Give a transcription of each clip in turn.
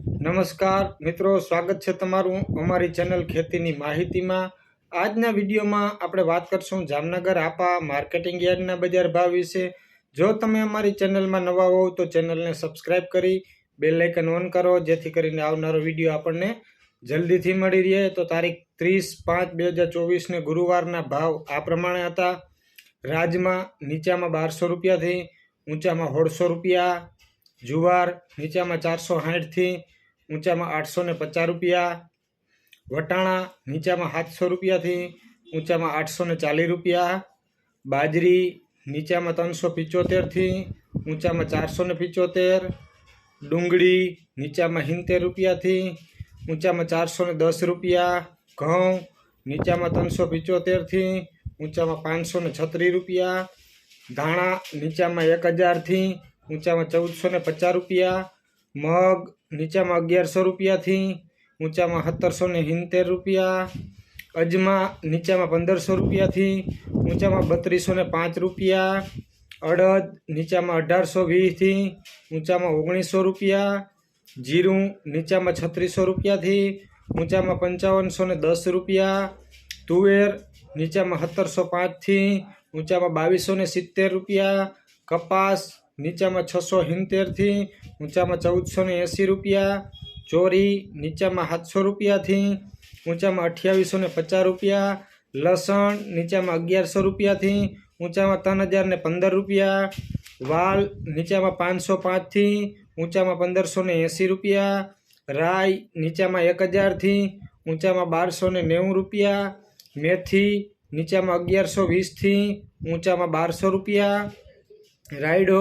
નમસ્કાર મિત્રો, સ્વાગત છે તમારું અમારી ચેનલ ખેતીની માહિતીમાં. આજના વિડીયોમાં આપણે વાત કરશું જામનગર આપા માર્કેટિંગ યાર્ડના બજાર ભાવ વિશે. જો તમે અમારી ચેનલમાં નવા હોવ તો ચેનલને સબસ્ક્રાઇબ કરી બે લાઇકન ઓન કરો, જેથી કરીને આવનારો વીડિયો આપણને જલ્દીથી મળી રહે. તો તારીખ ત્રીસ પાંચ બે હજાર ચોવીસને ગુરુવારના ભાવ આ પ્રમાણે હતા. રાજમાં નીચામાં બારસો રૂપિયાથી ઊંચામાં સોળસો રૂપિયા જુવાર નીચામાં ચારસો સાઠથી ઊંચામાં આઠસો ને પચાસ રૂપિયા, વટાણા નીચામાં સાતસો રૂપિયાથી ઊંચામાં આઠસો ને ચાલીસ રૂપિયા, બાજરી નીચામાં ત્રણસો પિચોતેરથી ઊંચામાં ચારસો ને પિચોતેર, ડુંગળી નીચામાં સિત્તેર રૂપિયાથી ઊંચામાં ચારસો ને દસ રૂપિયા, ઘઉં નીચામાં ત્રણસો પિચોતેરથી ઊંચામાં પાંચસો ને છત્રીસ રૂપિયા, ધાણા નીચામાં એક હજારથી ઊંચામાં ચૌદસો ને પચાસ રૂપિયા, મગ નીચામાં અગિયારસો રૂપિયાથી ઊંચામાં સત્તરસો ને સિત્તેર રૂપિયા, અજમા નીચામાં પંદરસો રૂપિયાથી ઊંચામાં બત્રીસો ને પાંચ રૂપિયા, અડદ નીચામાં અઢારસો વીસથી ઊંચામાં ઓગણીસો રૂપિયા, જીરું નીચામાં છત્રીસો રૂપિયાથી ઊંચામાં પંચાવનસો ને દસ રૂપિયા, તુવેર નીચામાં સત્તરસો પાંચથી ઊંચામાં બાવીસો ને સિત્તેર રૂપિયા, કપાસ નીચામાં છસો સિત્તેરથી ઊંચામાં ચૌદસો ને એંસી રૂપિયા, ચોરી નીચામાં સાતસો રૂપિયાથી ઊંચામાં અઠ્યાવીસો ને પચાસ રૂપિયા, લસણ નીચામાં અગિયારસો રૂપિયાથી ઊંચામાં ત્રણ હજાર ને પંદર રૂપિયા, વાલ નીચામાં પાંચસો પાંચથી ઊંચામાં પંદરસો ને એંસી રૂપિયા, રાઈ નીચામાં એક હજારથી ઊંચામાં બારસો ને નેવું રૂપિયા, મેથી નીચામાં અગિયારસો વીસથી ઊંચામાં બારસો રૂપિયા રાયડો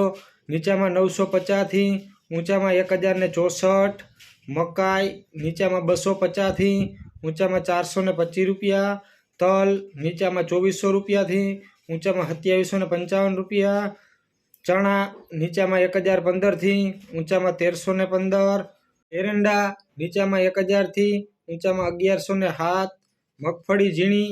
નીચામાં નવસો પચાસથી ઊંચામાં એક હજાર ને ચોસઠ, મકાઈ નીચામાં બસો પચાસથી ઊંચામાં ચારસો ને પચીસ રૂપિયા, તલ નીચામાં ચોવીસો રૂપિયાથી ઊંચામાં સત્યાવીસો ને પંચાવન રૂપિયા, ચણા નીચામાં એક હજાર પંદરથી ઊંચામાં તેરસો ને પંદર, એરંડા નીચામાં એક હજારથી ઊંચામાં અગિયારસો ને સાત, મગફળી ઝીણી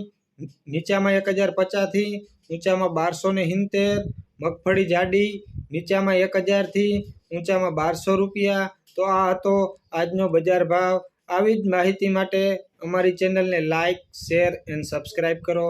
નીચામાં એક હજાર પચાસથી ઊંચામાં બારસો ને સિત્તેર મગફળી જાડી નીચામાં એક હજારથી ઊંચામાં બારસો રૂપિયા. તો આ હતો આજનો બજાર ભાવ. આવી જ માહિતી માટે અમારી ચેનલને લાઇક શેર, એન્ડ સબસ્ક્રાઈબ કરો.